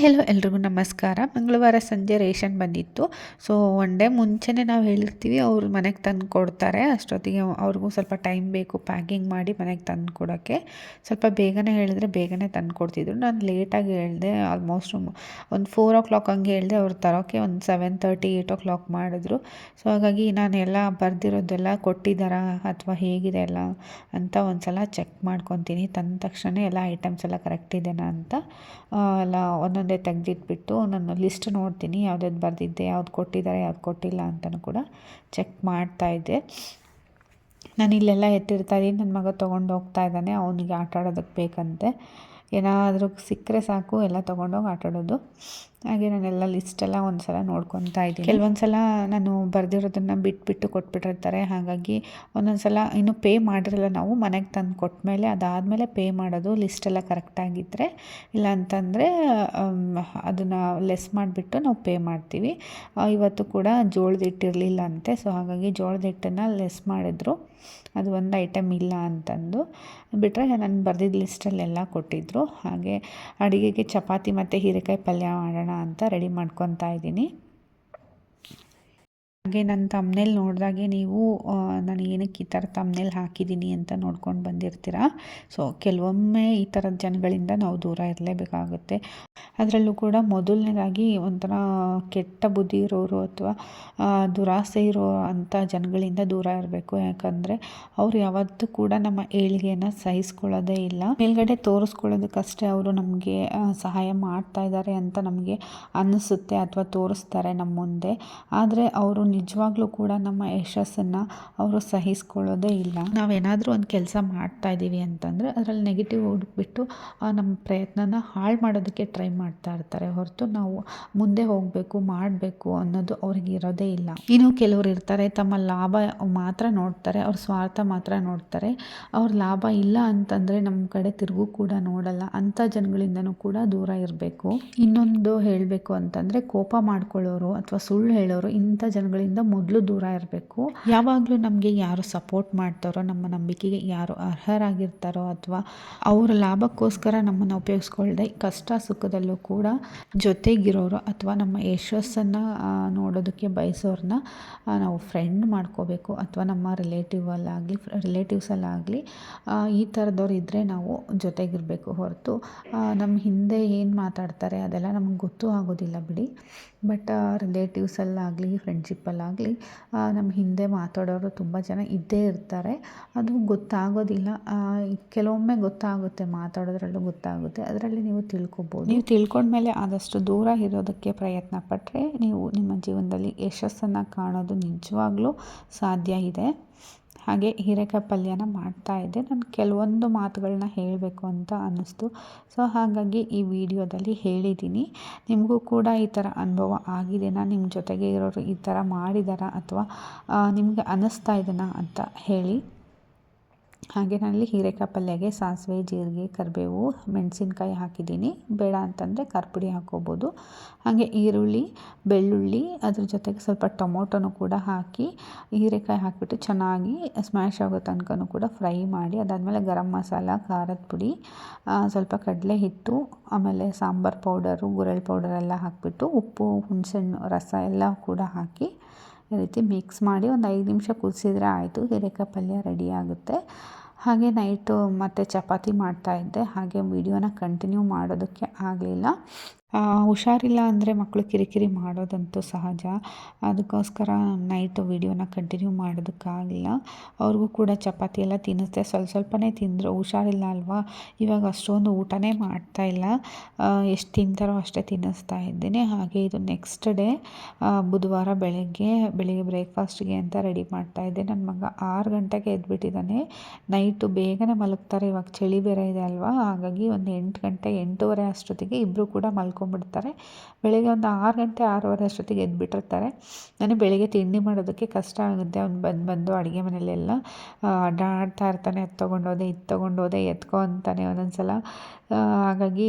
Hello ಎಲ್ರಿಗೂ ನಮಸ್ಕಾರ. ಮಂಗಳವಾರ ಸಂಜೆ ರೇಷನ್ ಬಂದಿತ್ತು. ಸೊ ಒನ್ ಡೇ ಮುಂಚೆನೇ ನಾವು ಹೇಳಿರ್ತೀವಿ, ಅವ್ರು ಮನೆಗೆ ತಂದು ಕೊಡ್ತಾರೆ. ಅಷ್ಟೊತ್ತಿಗೆ ಅವ್ರಿಗೂ ಸ್ವಲ್ಪ ಟೈಮ್ ಬೇಕು ಪ್ಯಾಕಿಂಗ್ ಮಾಡಿ ಮನೆಗೆ ತಂದು ಕೊಡೋಕ್ಕೆ ಸ್ವಲ್ಪ ಬೇಗನೆ ಹೇಳಿದ್ರೆ ಬೇಗನೆ ತಂದು ಕೊಡ್ತಿದ್ರು. ನಾನು ಲೇಟಾಗಿ ಹೇಳಿದೆ ಆಲ್ಮೋಸ್ಟ್ ಒಂದು ಫೋರ್ ಓ ಕ್ಲಾಕ್ ಹಂಗೆ ಹೇಳಿದೆ, ಅವ್ರು ತರೋಕ್ಕೆ ಒಂದು seven thirty eight o'clock ಮಾಡಿದ್ರು. ಸೊ ಹಾಗಾಗಿ ನಾನು ಎಲ್ಲ ಬರೆದಿರೋದೆಲ್ಲ ಕೊಟ್ಟಿದ್ದಾರಾ ಅಥವಾ ಹೇಗಿದೆ ಎಲ್ಲ ಅಂತ ಒಂದು ಸಲ ಚೆಕ್ ಮಾಡ್ಕೊತೀನಿ. ತಂದ ತಕ್ಷಣ ಎಲ್ಲ ಐಟಮ್ಸ್ ಎಲ್ಲ ಕರೆಕ್ಟ್ ಇದೆನಾ ಅಂತ ಎಲ್ಲ ಒಂದೊಂದೇ ತೆಗೆದಿಟ್ಬಿಟ್ಟು ನಾನು ಲಿಸ್ಟ್ ನೋಡ್ತೀನಿ ಯಾವ್ದು ಬರೆದಿದ್ದೆ, ಯಾವ್ದು ಕೊಟ್ಟಿದ್ದಾರೆ ಯಾವ್ದು ಕೊಟ್ಟಿಲ್ಲ ಅಂತಲೂ ಕೂಡ ಚೆಕ್ ಮಾಡ್ತಾಯಿದ್ದೆ ನಾನು ಇಲ್ಲೆಲ್ಲ ಎತ್ತಿರ್ತಾ ಇದ್ದೀನಿ ನನ್ನ ಮಗ ತೊಗೊಂಡು ಹೋಗ್ತಾ ಇದ್ದಾನೆ, ಅವನಿಗೆ ಆಟ ಆಡೋದಕ್ಕೆ ಬೇಕಂತೆ. ಏನಾದರೂ ಸಿಕ್ಕರೆ ಸಾಕು, ಎಲ್ಲ ತೊಗೊಂಡೋಗಿ ಆಟಾಡೋದು ಹಾಗೆ ನಾನೆಲ್ಲ ಲಿಸ್ಟೆಲ್ಲ ಒಂದು ಸಲ ನೋಡ್ಕೊತಾ ಇದ್ದೀನಿ. ಕೆಲವೊಂದು ಸಲ ನಾನು ಬರೆದಿರೋದನ್ನು ಬಿಟ್ಬಿಟ್ಟು ಕೊಟ್ಬಿಟ್ಟಿರ್ತಾರೆ. ಹಾಗಾಗಿ ಒಂದೊಂದು ಸಲ ಇನ್ನೂ ಪೇ ಮಾಡಿರಲ್ಲ ನಾವು ಮನೆಗೆ ತಂದು ಕೊಟ್ಟಮೇಲೆ ಅದಾದಮೇಲೆ ಪೇ ಮಾಡೋದು ಲಿಸ್ಟೆಲ್ಲ ಕರೆಕ್ಟಾಗಿದ್ದರೆ ಇಲ್ಲ ಅಂತಂದರೆ ಅದನ್ನು ಲೆಸ್ ಮಾಡಿಬಿಟ್ಟು ನಾವು ಪೇ ಮಾಡ್ತೀವಿ. ಇವತ್ತು ಕೂಡ ಜೋಳದ ಹಿಟ್ಟಿರಲಿಲ್ಲ ಅಂತೆ ಸೊ ಹಾಗಾಗಿ ಜೋಳದ ಹಿಟ್ಟನ್ನು ಲೆಸ್ ಮಾಡಿದ್ರು. ಅದು ಒಂದು ಐಟಮ್ ಇಲ್ಲ ಅಂತಂದು. ಬಿಟ್ಟರೆ ನಾನು ಬರೆದಿದ್ದ ಲಿಸ್ಟಲ್ಲೆಲ್ಲ ಕೊಟ್ಟಿದ್ದರು ಹಾಗೆ ಅಡುಗೆಗೆ ಚಪಾತಿ ಮತ್ತು ಹೀರೆಕಾಯಿ ಪಲ್ಯ ಮಾಡೋಣ ಅಂತ ರೆಡಿ ಮಾಡ್ಕೊತಾ ಇದ್ದೀನಿ. ಹಾಗೆ ನನ್ನ ತಮ್ಮನೇಲಿ ನೋಡಿದಾಗೆ ನೀವು ನಾನು ಏನಕ್ಕೆ ಈ ಥರ ತಮ್ಮನೇಲಿ ಹಾಕಿದ್ದೀನಿ ಅಂತ ನೋಡ್ಕೊಂಡು ಬಂದಿರ್ತೀರ? ಸೊ ಕೆಲವೊಮ್ಮೆ ಈ ಥರದ ಜನಗಳಿಂದ ನಾವು ದೂರ ಇರಲೇಬೇಕಾಗುತ್ತೆ. ಅದರಲ್ಲೂ ಕೂಡ ಮೊದಲನೇದಾಗಿ ಒಂಥರ ಕೆಟ್ಟ ಬುದ್ಧಿ ಇರೋರು ಅಥವಾ ದುರಾಸೆ ಇರೋ ಅಂಥ ಜನಗಳಿಂದ ದೂರ ಇರಬೇಕು. ಯಾಕಂದರೆ ಅವ್ರು ಯಾವತ್ತೂ ಕೂಡ ನಮ್ಮ ಏಳಿಗೆಯನ್ನು ಸಹಿಸ್ಕೊಳ್ಳೋದೇ ಇಲ್ಲ. ಮೇಲ್ಗಡೆ ತೋರಿಸ್ಕೊಳ್ಳೋದಕ್ಕಷ್ಟೇ ಅವರು ನಮಗೆ ಸಹಾಯ ಮಾಡ್ತಾ ಇದ್ದಾರೆ ಅಂತ ನಮಗೆ ಅನ್ನಿಸುತ್ತೆ ಅಥವಾ ತೋರಿಸ್ತಾರೆ ನಮ್ಮ ಮುಂದೆ. ಆದರೆ ಅವರು ನಿಜವಾಗ್ಲೂ ಕೂಡ ನಮ್ಮ ಯಶಸ್ಸನ್ನು ಅವರು ಸಹಿಸ್ಕೊಳ್ಳೋದೇ ಇಲ್ಲ. ನಾವೇನಾದರೂ ಒಂದು ಕೆಲಸ ಮಾಡ್ತಾ ಇದ್ದೀವಿ ಅಂತಂದರೆ ಅದರಲ್ಲಿ ನೆಗೆಟಿವ್ ಹುಡುಕ್ಬಿಟ್ಟು ನಮ್ಮ ಪ್ರಯತ್ನನ ಹಾಳು ಮಾಡೋದಕ್ಕೆ ಟ್ರೈ ಮಾಡ್ತಾ ಇರ್ತಾರೆ. ಹೊರತು ನಾವು ಮುಂದೆ ಹೋಗಬೇಕು, ಮಾಡಬೇಕು ಅನ್ನೋದು ಅವ್ರಿಗೆ ಇರೋದೇ ಇಲ್ಲ. ಇನ್ನು ಕೆಲವರು ಇರ್ತಾರೆ, ತಮ್ಮ ಲಾಭ ಮಾತ್ರ ನೋಡ್ತಾರೆ, ಅವ್ರ ಸ್ವಾರ್ಥ ಮಾತ್ರ ನೋಡ್ತಾರೆ. ಅವ್ರ ಲಾಭ ಇಲ್ಲ ಅಂತಂದರೆ ನಮ್ಮ ಕಡೆ ತಿರುಗು ಕೂಡ ನೋಡಲ್ಲ. ಅಂಥ ಜನಗಳಿಂದನೂ ಕೂಡ ದೂರ ಇರಬೇಕು. ಇನ್ನೊಂದು ಹೇಳಬೇಕು ಅಂತಂದರೆ ಕೋಪ ಮಾಡ್ಕೊಳ್ಳೋರು ಅಥವಾ ಸುಳ್ಳು ಹೇಳೋರು ಇಂಥ ಜನಗಳಿಂದ ಮೊದಲು ದೂರ ಇರಬೇಕು. ಯಾವಾಗಲೂ ನಮಗೆ ಯಾರು ಸಪೋರ್ಟ್ ಮಾಡ್ತಾರೋ, ನಮ್ಮ ನಂಬಿಕೆಗೆ ಯಾರು ಅರ್ಹರಾಗಿರ್ತಾರೋ ಅಥವಾ ಅವರ ಲಾಭಕ್ಕೋಸ್ಕರ ನಮ್ಮನ್ನು ಉಪಯೋಗಿಸ್ಕೊಳ್ದೆ ಕಷ್ಟ ಸುಖದಲ್ಲೂ ಕೂಡ ಜೊತೆಗಿರೋರು ಅಥವಾ ನಮ್ಮ ಯಶಸ್ಸನ್ನು ನೋಡೋದಕ್ಕೆ ಬಯಸೋರನ್ನ ನಾವು ಫ್ರೆಂಡ್ ಮಾಡ್ಕೋಬೇಕು ಅಥವಾ ನಮ್ಮ ರಿಲೇಟಿವಲ್ಲಾಗಲಿ ರಿಲೇಟಿವ್ಸಲ್ಲಾಗಲಿ ಈ ಥರದವ್ರು ಇದ್ದರೆ ನಾವು ಜೊತೆಗಿರಬೇಕು ಹೊರತು ನಮ್ಮ ಹಿಂದೆ ಏನು ಮಾತಾಡ್ತಾರೆ ಅದೆಲ್ಲ ನಮ್ಗೆ ಗೊತ್ತೂ ಆಗೋದಿಲ್ಲ ಬಿಡಿ. ಬಟ್ ರಿಲೇಟಿವ್ಸಲ್ಲಾಗಲಿ, ಫ್ರೆಂಡ್ಶಿಪ್ಪಲ್ಲಾಗಲಿ ನಮ್ಮ ಹಿಂದೆ ಮಾತಾಡೋರು ತುಂಬ ಜನ ಇದ್ದೇ ಇರ್ತಾರೆ. ಅದು ಗೊತ್ತಾಗೋದಿಲ್ಲ. ಕೆಲವೊಮ್ಮೆ ಗೊತ್ತಾಗುತ್ತೆ, ಮಾತಾಡೋದ್ರಲ್ಲೂ ಗೊತ್ತಾಗುತ್ತೆ. ಅದರಲ್ಲಿ ನೀವು ತಿಳ್ಕೊಬೋದು. ನೀವು ತಿಳ್ಕೊಂಡ್ಮೇಲೆ ಆದಷ್ಟು ದೂರ ಇರೋದಕ್ಕೆ ಪ್ರಯತ್ನ ಪಟ್ಟರೆ ನೀವು ನಿಮ್ಮ ಜೀವನದಲ್ಲಿ ಯಶಸ್ಸನ್ನು ಕಾಣೋದು ನಿಜವಾಗ್ಲೂ ಸಾಧ್ಯ ಇದೆ. ಹಾಗೆ ಹೀರೆಕಾಯಿ ಪಲ್ಯನ ಮಾಡ್ತಾಯಿದ್ದೆ ನಾನು ಕೆಲವೊಂದು ಮಾತುಗಳನ್ನ ಹೇಳಬೇಕು ಅಂತ ಅನ್ನಿಸ್ತು. ಸೊ, ಹಾಗಾಗಿ ಈ ವಿಡಿಯೋದಲ್ಲಿ ಹೇಳಿದ್ದೀನಿ. ನಿಮಗೂ ಕೂಡ ಈ ಥರ ಅನುಭವ ಆಗಿದೆನಾ ನಿಮ್ಮ ಜೊತೆಗೆ ಇರೋರು ಈ ಥರ ಮಾಡಿದಾರಾ ಅಥವಾ ನಿಮಗೆ ಅನ್ನಿಸ್ತಾ ಇದೆಯಾ ಅಂತ ಹೇಳಿ. ಹಾಗೆ ನಾನಿಲ್ಲಿ ಹೀರೆಕಾಯಿ ಪಲ್ಯಗೆ ಸಾಸಿವೆ, ಜೀರಿಗೆ, ಕರಿಬೇವು, ಮೆಣಸಿನ್ಕಾಯಿ ಹಾಕಿದ್ದೀನಿ. ಬೇಡ ಅಂತಂದರೆ ಖಾರಪುಡಿ ಹಾಕ್ಕೋಬೋದು. ಹಾಗೆ ಈರುಳ್ಳಿ, ಬೆಳ್ಳುಳ್ಳಿ, ಅದ್ರ ಜೊತೆಗೆ ಸ್ವಲ್ಪ ಟೊಮೊಟೊನೂ ಕೂಡ ಹಾಕಿ ಹೀರೆಕಾಯಿ ಹಾಕಿಬಿಟ್ಟು ಚೆನ್ನಾಗಿ ಸ್ಮ್ಯಾಶ್ ಆಗೋ ತನಕನೂ ಕೂಡ ಫ್ರೈ ಮಾಡಿ, ಅದಾದಮೇಲೆ ಗರಂ ಮಸಾಲ, ಖಾರದ ಪುಡಿ ಸ್ವಲ್ಪ ಕಡಲೆ ಹಿಟ್ಟು, ಆಮೇಲೆ ಸಾಂಬಾರು ಪೌಡರು ಗುರೆಳ್ ಪೌಡರ್ ಎಲ್ಲ ಹಾಕಿಬಿಟ್ಟು ಉಪ್ಪು, ಹುಣಸೆಹಣ್ಣು, ರಸ ಎಲ್ಲ ಕೂಡ ಹಾಕಿ ಈ ರೀತಿ ಮಿಕ್ಸ್ ಮಾಡಿ ಒಂದು ಐದು ನಿಮಿಷ ಕುದಿಸಿದ್ರೆ ಆಯಿತು. ಹೀರೆಕಾಯಿ ಪಲ್ಯ ರೆಡಿ ಆಗುತ್ತೆ. ಹಾಗೆ ನೈಟು ಮತ್ತೆ ಚಪಾತಿ ಮಾಡ್ತಾಯಿದ್ದೆ ಹಾಗೆ ವೀಡಿಯೋನ ಕಂಟಿನ್ಯೂ ಮಾಡೋದಕ್ಕೆ ಆಗಲಿಲ್ಲ. ಹುಷಾರಿಲ್ಲ ಅಂದರೆ ಮಕ್ಕಳು ಕಿರಿಕಿರಿ ಮಾಡೋದಂತೂ ಸಹಜ. ಅದಕ್ಕೋಸ್ಕರ ನೈಟು ವೀಡಿಯೋನ ಕಂಟಿನ್ಯೂ ಮಾಡೋದಕ್ಕಾಗಿಲ್ಲ. ಅವ್ರಿಗೂ ಕೂಡ ಚಪಾತಿ ಎಲ್ಲ ತಿನ್ನಿಸ್ದೆ. ಸ್ವಲ್ಪ ಸ್ವಲ್ಪನೇ ತಿಂದರು. ಹುಷಾರಿಲ್ಲ ಅಲ್ವಾ? ಇವಾಗ ಅಷ್ಟೊಂದು ಊಟನೇ ಮಾಡ್ತಾಯಿಲ್ಲ ಎಷ್ಟು ತಿಂತಾರೋ ಅಷ್ಟೇ ತಿನ್ನಿಸ್ತಾ ಇದ್ದೀನಿ. ಹಾಗೆ ಇದು ನೆಕ್ಸ್ಟ್ ಡೇ ಬುಧವಾರ ಬೆಳಗ್ಗೆ, ಬೆಳಿಗ್ಗೆ ಬ್ರೇಕ್ಫಾಸ್ಟ್ಗೆ ಅಂತ ರೆಡಿ ಮಾಡ್ತಾ ಇದ್ದೆ. ನನ್ನ ಮಗ ಆರು ಗಂಟೆಗೆ ಎದ್ಬಿಟ್ಟಿದ್ದಾನೆ ನೈಟು ಬೇಗನೆ ಮಲಗ್ತಾರೆ. ಇವಾಗ ಚಳಿ ಬೇರೆ ಇದೆ ಅಲ್ವಾ? ಹಾಗಾಗಿ ಒಂದು ಎಂಟು ಗಂಟೆ, ಎಂಟೂವರೆ ಅಷ್ಟೊತ್ತಿಗೆ ಇಬ್ಬರು ಕೂಡ ಮಲ್ಕೊ ಮಲ್ಕೊಂಡ್ಬಿಡ್ತಾರೆ ಬೆಳಗ್ಗೆ ಒಂದು ಆರು ಗಂಟೆ, ಆರೂವರೆ ಅಷ್ಟೊತ್ತಿಗೆ ಎದ್ಬಿಟ್ಟಿರ್ತಾರೆ. ನನಗೆ ಬೆಳಗ್ಗೆ ತಿಂಡಿ ಮಾಡೋದಕ್ಕೆ ಕಷ್ಟ ಆಗುತ್ತೆ. ಅವ್ನು ಬಂದು ಬಂದು ಅಡುಗೆ ಮನೆಯಲ್ಲೆಲ್ಲ ಅಡ್ಡಾಡ್ತಾ ಇರ್ತಾನೆ. ಅದು ತೊಗೊಂಡೋದೆ, ಇದು ತೊಗೊಂಡೋದೆ, ಎತ್ಕೊ ಅಂತಾನೆ ಒಂದೊಂದು ಸಲ ಹಾಗಾಗಿ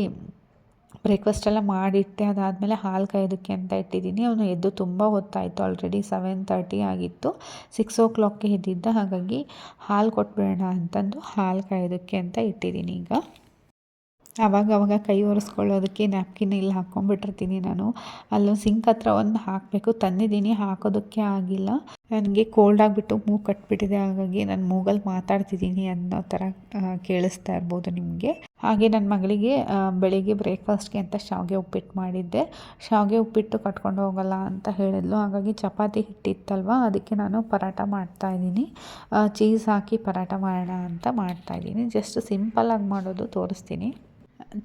ಬ್ರೇಕ್ಫಾಸ್ಟ್ ಎಲ್ಲ ಮಾಡಿಟ್ಟೆ. ಅದಾದಮೇಲೆ ಹಾಲು ಕಾಯೋದಕ್ಕೆ ಅಂತ ಇಟ್ಟಿದ್ದೀನಿ. ಅವನು ಎದ್ದು ತುಂಬ ಹೊತ್ತಾಯಿತು. ಆಲ್ರೆಡಿ ಸೆವೆನ್ ತರ್ಟಿ ಆಗಿತ್ತು. ಸಿಕ್ಸ್ ಓ ಕ್ಲಾಕ್ಗೆ ಎದ್ದಿದ್ದ. ಹಾಗಾಗಿ ಹಾಲು ಕೊಟ್ಬಿಡೋಣ ಅಂತಂದು ಹಾಲು ಕಾಯೋದಕ್ಕೆ ಅಂತ ಇಟ್ಟಿದ್ದೀನಿ ಈಗ. ಆವಾಗ ಅವಾಗ ಕೈ ಒರೆಸ್ಕೊಳ್ಳೋದಕ್ಕೆ ನ್ಯಾಪ್ಕಿನ್ ಇಲ್ಲಿ ಹಾಕ್ಕೊಂಡ್ಬಿಟ್ಟಿರ್ತೀನಿ ನಾನು. ಅಲ್ಲೊಂದು ಸಿಂಕ್ ಹತ್ರ ಒಂದು ಹಾಕಬೇಕು. ತಂದಿದ್ದೀನಿ, ಹಾಕೋದಕ್ಕೆ ಆಗಿಲ್ಲ. ನನಗೆ ಕೋಲ್ಡ್ ಆಗಿಬಿಟ್ಟು ಮೂಗು ಕಟ್ಬಿಟ್ಟಿದೆ. ಹಾಗಾಗಿ ನಾನು ಮೂಗಲ್ಲಿ ಮಾತಾಡ್ತಿದ್ದೀನಿ ಅನ್ನೋ ಥರ ಕೇಳಿಸ್ತಾ ಇರ್ಬೋದು ನಿಮಗೆ. ಹಾಗೆ ನನ್ನ ಮಗಳಿಗೆ ಬೆಳಿಗ್ಗೆ ಬ್ರೇಕ್ಫಾಸ್ಟ್ಗೆ ಅಂತ ಶಾವಿಗೆ ಉಪ್ಪಿಟ್ಟು ಮಾಡಿದ್ದೆ. ಶಾವಿಗೆ ಉಪ್ಪಿಟ್ಟು ಕಟ್ಕೊಂಡು ಹೋಗಲ್ಲ ಅಂತ ಹೇಳಿದ್ಲು. ಹಾಗಾಗಿ ಚಪಾತಿ ಹಿಟ್ಟಿತ್ತಲ್ವ? ಅದಕ್ಕೆ ನಾನು ಪರಾಟ ಮಾಡ್ತಾಯಿದ್ದೀನಿ ಚೀಸ್ ಹಾಕಿ ಪರಾಟ ಮಾಡೋಣ ಅಂತ ಮಾಡ್ತಾಯಿದ್ದೀನಿ ಜಸ್ಟ್ ಸಿಂಪಲ್ಲಾಗಿ ಮಾಡೋದು ತೋರಿಸ್ತೀನಿ.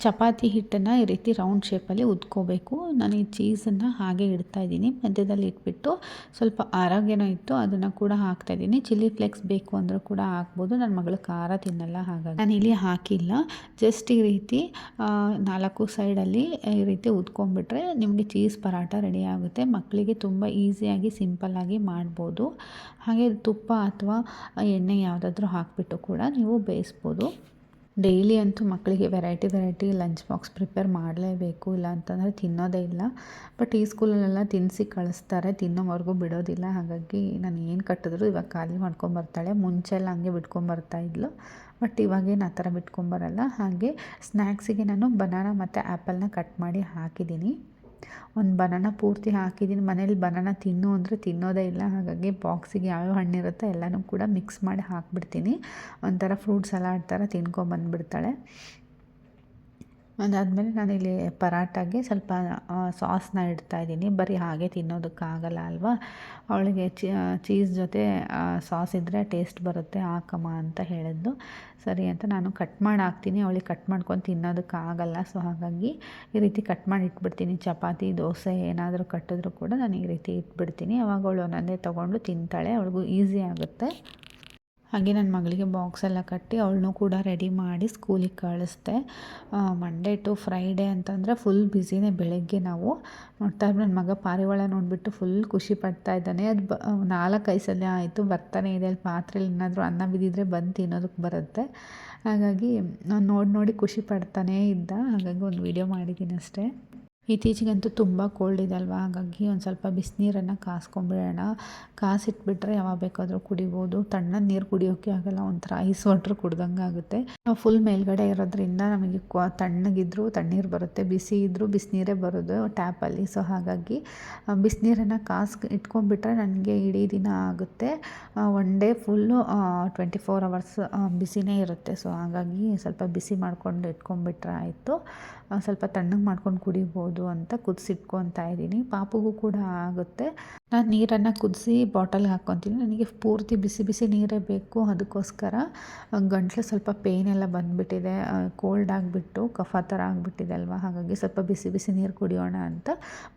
ಚಪಾತಿ ಹಿಟ್ಟನ್ನು ಈ ರೀತಿ ರೌಂಡ್ ಶೇಪಲ್ಲಿ ಉದ್ಕೋಬೇಕು. ನಾನು ಈ ಚೀಸನ್ನು ಹಾಗೆ ಇಡ್ತಾ ಇದ್ದೀನಿ. ಮಧ್ಯದಲ್ಲಿ ಇಟ್ಬಿಟ್ಟು ಸ್ವಲ್ಪ ಆರೋಗ್ಯನೂ ಇತ್ತು, ಅದನ್ನು ಕೂಡ ಹಾಕ್ತಾಯಿದ್ದೀನಿ ಚಿಲ್ಲಿ ಫ್ಲೇಕ್ಸ್ ಬೇಕು ಅಂದರೂ ಕೂಡ ಹಾಕ್ಬೋದು. ನನ್ನ ಮಗಳು ಖಾರ ತಿನ್ನಲ್ಲ ಹಾಗಾಗಿ. ನಾನು ಇಲ್ಲಿ ಹಾಕಿಲ್ಲ. ಜಸ್ಟ್ ಈ ರೀತಿ ನಾಲ್ಕು ಸೈಡಲ್ಲಿ ಈ ರೀತಿ ಉದ್ಕೊಂಡ್ಬಿಟ್ರೆ ನಿಮಗೆ ಚೀಸ್ ಪರಾಟ ರೆಡಿ ಆಗುತ್ತೆ. ಮಕ್ಕಳಿಗೆ ತುಂಬ ಈಸಿಯಾಗಿ ಸಿಂಪಲ್ಲಾಗಿ ಮಾಡ್ಬೋದು. ಹಾಗೆ ತುಪ್ಪ ಅಥವಾ ಎಣ್ಣೆ ಯಾವುದಾದ್ರೂ ಹಾಕಿಬಿಟ್ಟು ಕೂಡ ನೀವು ಬೇಯಿಸ್ಬೋದು. ಡೈಲಿ ಅಂತೂ ಮಕ್ಕಳಿಗೆ variety variety lunch box prepare ಮಾಡಲೇಬೇಕು. ಇಲ್ಲ ಅಂತಂದರೆ ತಿನ್ನೋದೇ ಇಲ್ಲ. ಬಟ್ ಈ ಸ್ಕೂಲಲ್ಲೆಲ್ಲ ತಿನ್ನಿಸಿ ಕಳಿಸ್ತಾರೆ. ತಿನ್ನೋವರೆಗೂ ಬಿಡೋದಿಲ್ಲ. ಹಾಗಾಗಿ ನಾನು ಏನು ಕಟ್ಟಿದ್ರು ಇವಾಗ ಖಾಲಿ ಮಾಡ್ಕೊಂಬರ್ತಾಳೆ ಮುಂಚೆಲ್ಲ ಹಂಗೆ ಬಿಟ್ಕೊಂಬರ್ತಾಯಿದ್ಲು ಬಟ್ ಇವಾಗೇನು ಆ ಥರ ಬಿಟ್ಕೊಂಬರಲ್ಲ ಹಾಗೆ ಸ್ನ್ಯಾಕ್ಸಿಗೆ ನಾನು ಬನಾನಾ ಮತ್ತು ಆ್ಯಪಲ್ನ ಕಟ್ ಮಾಡಿ ಹಾಕಿದ್ದೀನಿ. ಒಂದು ಬನಾನ ಪೂರ್ತಿ ಹಾಕಿದ್ದೀನಿ ಮನೇಲಿ ಬನಾನ ತಿನ್ನು ಅಂದರೆ ತಿನ್ನೋದೇ ಇಲ್ಲ. ಹಾಗಾಗಿ ಬಾಕ್ಸಿಗೆ ಯಾವ್ಯಾವ ಹಣ್ಣಿರುತ್ತೆ ಎಲ್ಲನೂ ಕೂಡ ಮಿಕ್ಸ್ ಮಾಡಿ ಹಾಕಿಬಿಡ್ತೀನಿ. ಒಂಥರ ಫ್ರೂಟ್ ಸಲಾಡ್ ಥರ ತಿನ್ಕೊಂಬಂದುಬಿಡ್ತಾಳೆ. ಅದಾದಮೇಲೆ ನಾನಿಲ್ಲಿ ಪರಾಟಾಗೆ ಸ್ವಲ್ಪ ಸಾಸ್ನ ಇಡ್ತಾ ಇದ್ದೀನಿ. ಬರೀ ಹಾಗೆ ತಿನ್ನೋದಕ್ಕಾಗಲ್ಲ ಅಲ್ವಾ? ಅವಳಿಗೆ ಚೀಸ್ ಜೊತೆ ಸಾಸ್ ಇದ್ದರೆ ಟೇಸ್ಟ್ ಬರುತ್ತೆ, ಹಾಕಮ್ಮ ಅಂತ ಹೇಳಿದ್ದು. ಸರಿ ಅಂತ ನಾನು ಕಟ್ ಮಾಡಿ ಹಾಕ್ತೀನಿ. ಅವಳಿಗೆ ಕಟ್ ಮಾಡ್ಕೊಂಡು ತಿನ್ನೋದಕ್ಕಾಗಲ್ಲ. ಸೊ, ಹಾಗಾಗಿ ಈ ರೀತಿ ಕಟ್ ಮಾಡಿ ಇಟ್ಬಿಡ್ತೀನಿ. ಚಪಾತಿ, ದೋಸೆ ಏನಾದರೂ ಕಟ್ಟಿದ್ರು ಕೂಡ ನಾನು ಈ ರೀತಿ ಇಟ್ಬಿಡ್ತೀನಿ. ಅವಾಗ ಅವಳು ಒಂದೊಂದೇ ತೊಗೊಂಡು ತಿಂತಾಳೆ. ಅವಳಿಗೂ ಈಸಿ ಆಗುತ್ತೆ. ಹಾಗೆ ನನ್ನ ಮಗಳಿಗೆ ಬಾಕ್ಸ್ ಎಲ್ಲ ಕಟ್ಟಿ ಅವಳನ್ನೂ ಕೂಡ ರೆಡಿ ಮಾಡಿ ಸ್ಕೂಲಿಗೆ ಕಳಿಸ್ದೆ. ಮಂಡೇ ಟು ಫ್ರೈಡೇ ಅಂತಂದರೆ ಫುಲ್ ಬ್ಯುಸಿನೇ ಬೆಳಗ್ಗೆ ನಾವು. ನೋಡ್ತಾ ನನ್ನ ಮಗ ಪಾರಿವಾಳ ನೋಡಿಬಿಟ್ಟು ಫುಲ್ ಖುಷಿ ಪಡ್ತಾ ಇದ್ದಾನೆ. ಅದು ಬ ನಾಲ್ಕು ಸಲ ಆಯಿತು. ಬರ್ತಾನೆ ಇದೆ. ಅಲ್ಲಿ ಪಾತ್ರೆಯಲ್ಲಿ ಏನಾದರೂ ಅನ್ನ ಬಿದ್ದಿದ್ರೆ ಬಂದು ತಿನ್ನೋದಕ್ಕೆ ಬರುತ್ತೆ. ಹಾಗಾಗಿ, ನಾನು ನೋಡಿ ನೋಡಿ ಖುಷಿ ಪಡ್ತಾನೇ ಇದ್ದ. ಹಾಗಾಗಿ ಒಂದು ವೀಡಿಯೋ ಮಾಡಿದ್ದೀನಿ ಅಷ್ಟೇ ಇತ್ತೀಚೆಗಂತೂ ತುಂಬ ಕೋಲ್ಡ್ ಇದೆ ಅಲ್ವಾ? ಹಾಗಾಗಿ ಒಂದು ಸ್ವಲ್ಪ ಬಿಸಿನೀರನ್ನು ಕಾಸ್ಕೊಂಬಿಡೋಣ ಕಾಸಿಟ್ಬಿಟ್ರೆ ಯಾವಾಗ ಬೇಕಾದರೂ ಕುಡಿಬೋದು. ತಣ್ಣ ನೀರು ಕುಡಿಯೋಕ್ಕೆ ಆಗಲ್ಲ, ಒಂಥರ ಐಸ್ ವಾಟ್ರ್ ಕುಡ್ದಂಗೆ ಆಗುತ್ತೆ. ನಾವು ಫುಲ್ ಮೇಲ್ಗಡೆ ಇರೋದ್ರಿಂದ ನಮಗೆ ಕ್ವ ತಣ್ಣಗಿದ್ರೂ ತಣ್ಣೀರು ಬರುತ್ತೆ, ಬಿಸಿ ಇದ್ದರೂ ಬಿಸಿನೀರೇ ಬರೋದು ಟ್ಯಾಪಲ್ಲಿ ಸೊ ಹಾಗಾಗಿ ಬಿಸಿನೀರನ್ನು ಕಾಸ್ ಇಟ್ಕೊಂಡ್ಬಿಟ್ರೆ ನನಗೆ ಇಡೀ ದಿನ ಆಗುತ್ತೆ. One day full twenty four hours ಬಿಸಿನೇ ಇರುತ್ತೆ. ಸೊ ಹಾಗಾಗಿ ಸ್ವಲ್ಪ ಬಿಸಿ ಮಾಡ್ಕೊಂಡು ಇಟ್ಕೊಂಡ್ಬಿಟ್ರೆ ಆಯಿತು. ಸ್ವಲ್ಪ ತಣ್ಣಗೆ ಮಾಡ್ಕೊಂಡು ಕುಡಿಬೋದು ಅಂತ ಕುದಿಸಿಟ್ಕೊತಾ ಇದ್ದೀನಿ. ಪಾಪುಗೂ ಕೂಡ ಆಗುತ್ತೆ. ನಾನು ನೀರನ್ನು ಕುದಿಸಿ ಬಾಟಲ್ಗೆ ಹಾಕ್ಕೊತೀನಿ. ನನಗೆ ಪೂರ್ತಿ ಬಿಸಿ ಬಿಸಿ ನೀರೇ ಬೇಕು. ಅದಕ್ಕೋಸ್ಕರ ಗಂಟ್ಲು ಸ್ವಲ್ಪ ಪೇಯ್ನ್ ಎಲ್ಲ ಬಂದುಬಿಟ್ಟಿದೆ. ಕೋಲ್ಡ್ ಆಗಿಬಿಟ್ಟು, ಕಫ ಥರ ಆಗಿಬಿಟ್ಟಿದೆ ಅಲ್ವಾ? ಹಾಗಾಗಿ ಸ್ವಲ್ಪ ಬಿಸಿ ಬಿಸಿ ನೀರು ಕುಡಿಯೋಣ ಅಂತ.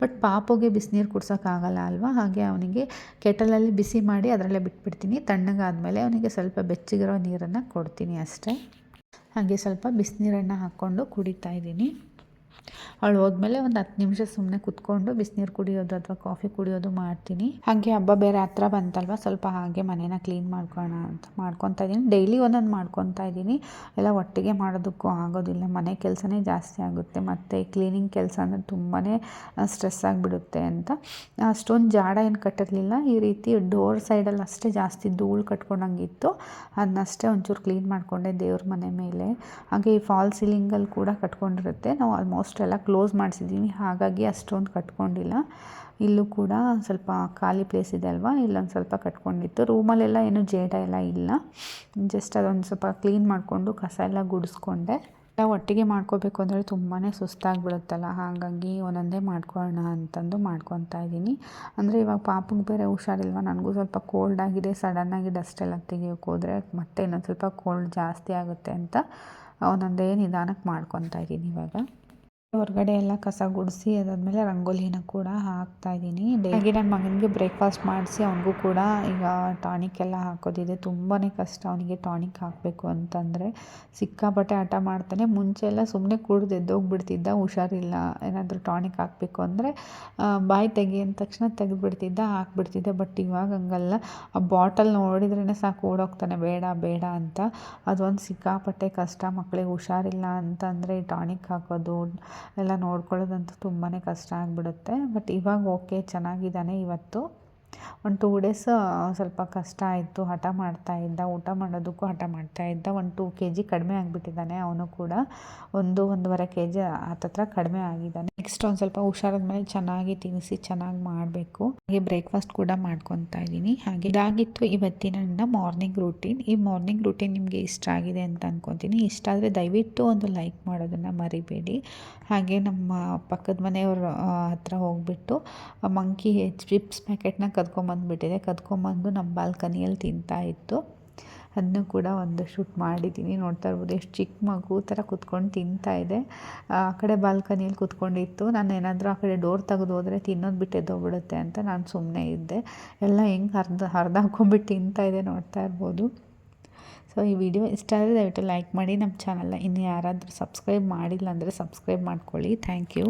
ಬಟ್ ಪಾಪುಗೆ ಬಿಸಿನೀರು ಕುಡ್ಸೋಕ್ಕಾಗಲ್ಲ ಅಲ್ವಾ? ಹಾಗೆ ಅವನಿಗೆ ಕೆಟಲಲ್ಲಿ ಬಿಸಿ ಮಾಡಿ ಅದರಲ್ಲೇ ಬಿಟ್ಬಿಡ್ತೀನಿ. ತಣ್ಣಗಾದಮೇಲೆ ಅವನಿಗೆ ಸ್ವಲ್ಪ ಬೆಚ್ಚಗಿರೋ ನೀರನ್ನು ಕೊಡ್ತೀನಿ ಅಷ್ಟೇ. ಹಾಗೆ ಸ್ವಲ್ಪ ಬಿಸಿನೀರನ್ನು ಹಾಕ್ಕೊಂಡು ಕುಡಿತಾ ಇದ್ದೀನಿ. ಅವಳು ಹೋದ್ಮೇಲೆ ಒಂದು ಹತ್ತು ನಿಮಿಷ ಸುಮ್ಮನೆ ಕುತ್ಕೊಂಡು ಬಿಸಿನೀರು ಕುಡಿಯೋದು ಅಥವಾ ಕಾಫಿ ಕುಡಿಯೋದು ಮಾಡ್ತೀನಿ. ಹಾಗೆ ಹಬ್ಬ ಬೇರೆ ಹತ್ರ ಬಂತಲ್ವ? ಸ್ವಲ್ಪ ಹಾಗೆ ಮನೇನ ಕ್ಲೀನ್ ಮಾಡ್ಕೋಣ ಅಂತ ಮಾಡ್ಕೊತಾ ಇದ್ದೀನಿ ಡೈಲಿ ಒಂದೊಂದು ಮಾಡ್ಕೊತಾ ಇದ್ದೀನಿ ಎಲ್ಲ ಒಟ್ಟಿಗೆ ಮಾಡೋದಕ್ಕೂ ಆಗೋದಿಲ್ಲ. ಮನೆ ಕೆಲಸನೇ ಜಾಸ್ತಿ ಆಗುತ್ತೆ. ಮತ್ತು ಕ್ಲೀನಿಂಗ್ ಕೆಲಸ ಅಂದರೆ ತುಂಬಾ ಸ್ಟ್ರೆಸ್ ಆಗಿಬಿಡುತ್ತೆ ಅಂತ. ಅಷ್ಟೊಂದು ಜಾಡ ಏನು ಕಟ್ಟಿರಲಿಲ್ಲ. ಈ ರೀತಿ ಡೋರ್ ಸೈಡಲ್ಲಿ ಅಷ್ಟೇ ಜಾಸ್ತಿ ಧೂಳು ಕಟ್ಕೊಂಡಂಗಿತ್ತು. ಅದನ್ನಷ್ಟೇ ಒಂಚೂರು ಕ್ಲೀನ್ ಮಾಡಿಕೊಂಡೆ ದೇವ್ರ ಮನೆ ಮೇಲೆ. ಹಾಗೆ ಈ ಫಾಲ್ ಸೀಲಿಂಗಲ್ಲಿ ಕೂಡ ಕಟ್ಕೊಂಡಿರುತ್ತೆ. ನಾವು ಆಲ್ಮೋಸ್ಟ್ ಎಲ್ಲ ಕ್ಲೋಸ್ ಮಾಡಿಸಿದ್ದೀನಿ. ಹಾಗಾಗಿ ಅಷ್ಟೊಂದು ಕಟ್ಕೊಂಡಿಲ್ಲ. ಇಲ್ಲೂ ಕೂಡ ಸ್ವಲ್ಪ ಖಾಲಿ ಪ್ಲೇಸ್ ಇದೆ ಅಲ್ವಾ? ಇಲ್ಲೊಂದು ಸ್ವಲ್ಪ ಕಟ್ಕೊಂಡಿತ್ತು. ರೂಮಲ್ಲೆಲ್ಲ ಏನು ಜೇಡ ಎಲ್ಲ ಇಲ್ಲ. ಜಸ್ಟ್ ಅದೊಂದು ಸ್ವಲ್ಪ ಕ್ಲೀನ್ ಮಾಡಿಕೊಂಡು ಕಸ ಎಲ್ಲ ಗುಡಿಸ್ಕೊಂಡೆ. ಎಲ್ಲ ಒಟ್ಟಿಗೆ ಮಾಡ್ಕೋಬೇಕು ಅಂದರೆ ತುಂಬಾ ಸುಸ್ತಾಗಿಬಿಡುತ್ತಲ್ಲ. ಹಾಗಾಗಿ ಒಂದೊಂದೇ ಮಾಡ್ಕೊಳ್ಳೋಣ ಅಂತಂದು ಮಾಡ್ಕೊತಾ ಇದ್ದೀನಿ. ಅಂದರೆ ಇವಾಗ ಪಾಪಗೆ ಬೇರೆ ಹುಷಾರಿಲ್ವ? ನನಗೂ ಸ್ವಲ್ಪ ಕೋಲ್ಡ್ ಆಗಿದೆ. ಸಡನ್ನಾಗಿ ಡಸ್ಟ್ ಎಲ್ಲ ತೆಗಿಯೋಕೆ ಹೋದರೆ ಮತ್ತೆ ಇನ್ನೊಂದು ಸ್ವಲ್ಪ ಕೋಲ್ಡ್ ಜಾಸ್ತಿ ಆಗುತ್ತೆ ಅಂತ ಒಂದೊಂದೇ ನಿಧಾನಕ್ಕೆ ಮಾಡ್ಕೊತಾ ಇದ್ದೀನಿ ಇವಾಗ. ಹೊರಗಡೆ ಎಲ್ಲ ಕಸ ಗುಡಿಸಿ ಅದಾದಮೇಲೆ ರಂಗೋಲಿನ ಕೂಡ ಹಾಕ್ತಾ ಇದ್ದೀನಿ. ಹಾಗೆ ನನ್ನ ಮಗನಿಗೆ ಬ್ರೇಕ್ಫಾಸ್ಟ್ ಮಾಡಿಸಿ ಅವನಿಗೂ ಕೂಡ ಈಗ ಟಾನಿಕ್ ಎಲ್ಲ ಹಾಕೋದಿದೆ. ತುಂಬಾ ಕಷ್ಟ ಅವನಿಗೆ ಟಾನಿಕ್ ಹಾಕಬೇಕು ಅಂತಂದರೆ. ಸಿಕ್ಕಾಪಟ್ಟೆ ಆಟ ಮಾಡ್ತಾನೆ. ಮುಂಚೆ ಎಲ್ಲ ಸುಮ್ಮನೆ ಕುಡ್ದು ಎದ್ದೋಗ್ಬಿಡ್ತಿದ್ದ, ಹುಷಾರಿಲ್ಲ. ಏನಾದರೂ ಟಾನಿಕ್ ಹಾಕಬೇಕು ಅಂದರೆ ಬಾಯಿ ತೆಗಿ ಅಂದ ತಕ್ಷಣ ತೆಗೆದುಬಿಡ್ತಿದ್ದ, ಹಾಕ್ಬಿಡ್ತಿದ್ದೆ. ಬಟ್ ಇವಾಗ ಹಂಗಲ್ಲ. ಆ ಬಾಟಲ್ ನೋಡಿದ್ರೇ ಸಾಕು, ಓಡೋಗ್ತಾನೆ. ಬೇಡ ಬೇಡ ಅಂತ. ಅದೊಂದು ಸಿಕ್ಕಾಪಟ್ಟೆ ಕಷ್ಟ. ಮಕ್ಕಳಿಗೆ ಹುಷಾರಿಲ್ಲ ಅಂತಂದರೆ ಟಾನಿಕ್ ಹಾಕೋದು ಎಲ್ಲ ನೋಡ್ಕೊಳ್ಳೋದಂತೂ ತುಂಬಾ ಕಷ್ಟ ಆಗಿಬಿಡುತ್ತೆ. ಬಟ್ ಇವಾಗ ಓಕೆ ಚೆನ್ನಾಗಿದ್ದಾನೆ ಇವತ್ತು. ಒಂದು ಟೂ ಡೇಸ್ ಸ್ವಲ್ಪ ಕಷ್ಟ ಆಯಿತು, ಹಠ ಮಾಡ್ತಾ ಇದ್ದ, ಊಟ ಮಾಡೋದಕ್ಕೂ ಹಠ ಮಾಡ್ತಾ ಇದ್ದ, ಒಂದು ಟೂ ಕೆ ಜಿ ಕಡಿಮೆ ಆಗಿಬಿಟ್ಟಿದ್ದಾನೆ ಅವನು ಕೂಡ. ಒಂದು ಒಂದೂವರೆ ಕೆ ಜಿ ಹತ್ತತ್ರ ಕಡಿಮೆ ಆಗಿದ್ದಾನೆ. ನೆಕ್ಸ್ಟ್ ಒಂದು ಸ್ವಲ್ಪ ಹುಷಾರಾದ ಮೇಲೆ ಚೆನ್ನಾಗಿ ತಿನ್ನಿಸಿ, ಚೆನ್ನಾಗಿ ಮಾಡಬೇಕು. ಹಾಗೆ ಬ್ರೇಕ್ಫಾಸ್ಟ್ ಕೂಡ ಮಾಡ್ಕೊತಾ ಇದ್ದೀನಿ. ಹಾಗೆ ಇದಾಗಿತ್ತು ಇವತ್ತಿನ ನನ್ನ ಮಾರ್ನಿಂಗ್ ರೂಟೀನ್ ಈ ಮಾರ್ನಿಂಗ್ ರೂಟೀನ್ ನಿಮಗೆ ಇಷ್ಟ ಆಗಿದೆ ಅಂತ ಅನ್ಕೊತೀನಿ. ಇಷ್ಟ ಆದರೆ ದಯವಿಟ್ಟು ಒಂದು ಲೈಕ್ ಮಾಡೋದನ್ನು ಮರಿಬೇಡಿ. ಹಾಗೆ ನಮ್ಮ ಪಕ್ಕದ ಮನೆಯವ್ರ ಹತ್ರ ಹೋಗ್ಬಿಟ್ಟು ಮಂಕಿ ಚಿಪ್ಸ್ ಪ್ಯಾಕೆಟ್ನ ಕದ್ಕೊಂಬಂದುಬಿಟ್ಟಿದೆ. ಕದ್ಕೊಂಬಂದು ನಮ್ಮ ಬಾಲ್ಕನಿಯಲ್ಲಿ ತಿಂತಾ ಇತ್ತು. ಅದನ್ನು ಕೂಡ ಒಂದು ಶೂಟ್ ಮಾಡಿದ್ದೀನಿ. ನೋಡ್ತಾ ಇರ್ಬೋದು ಎಷ್ಟು ಚಿಕ್ಕ ಮಗು ಥರ ಕುತ್ಕೊಂಡು ತಿಂತಾ ಇದೆ. ಆ ಕಡೆ ಬಾಲ್ಕನಿಯಲ್ಲಿ ಕುತ್ಕೊಂಡಿತ್ತು. ನಾನು ಏನಾದರೂ ಆ ಕಡೆ ಡೋರ್ ತೆಗೆದು ಹೋದರೆ ತಿನ್ನೋದು ಬಿಟ್ಟು ಎದ್ದೋಗ್ಬಿಡುತ್ತೆ ಅಂತ ನಾನು ಸುಮ್ಮನೆ ಇದ್ದೆ. ಎಲ್ಲ ಹೆಂಗೆ ಹರ್ದು ಹರಿದಾಕೊಂಬಿಟ್ಟು ತಿಂತಾ ಇದೆ ನೋಡ್ತಾ ಇರ್ಬೋದು. ಸೊ, ಈ ವಿಡಿಯೋ ಇಷ್ಟ ಆದರೆ ದಯವಿಟ್ಟು ಲೈಕ್ ಮಾಡಿ. ನಮ್ಮ ಚಾನಲ್ನ ಇನ್ನು ಯಾರಾದರೂ ಸಬ್ಸ್ಕ್ರೈಬ್ ಮಾಡಿಲ್ಲ ಅಂದರೆ ಸಬ್ಸ್ಕ್ರೈಬ್ ಮಾಡ್ಕೊಳ್ಳಿ. Thank you.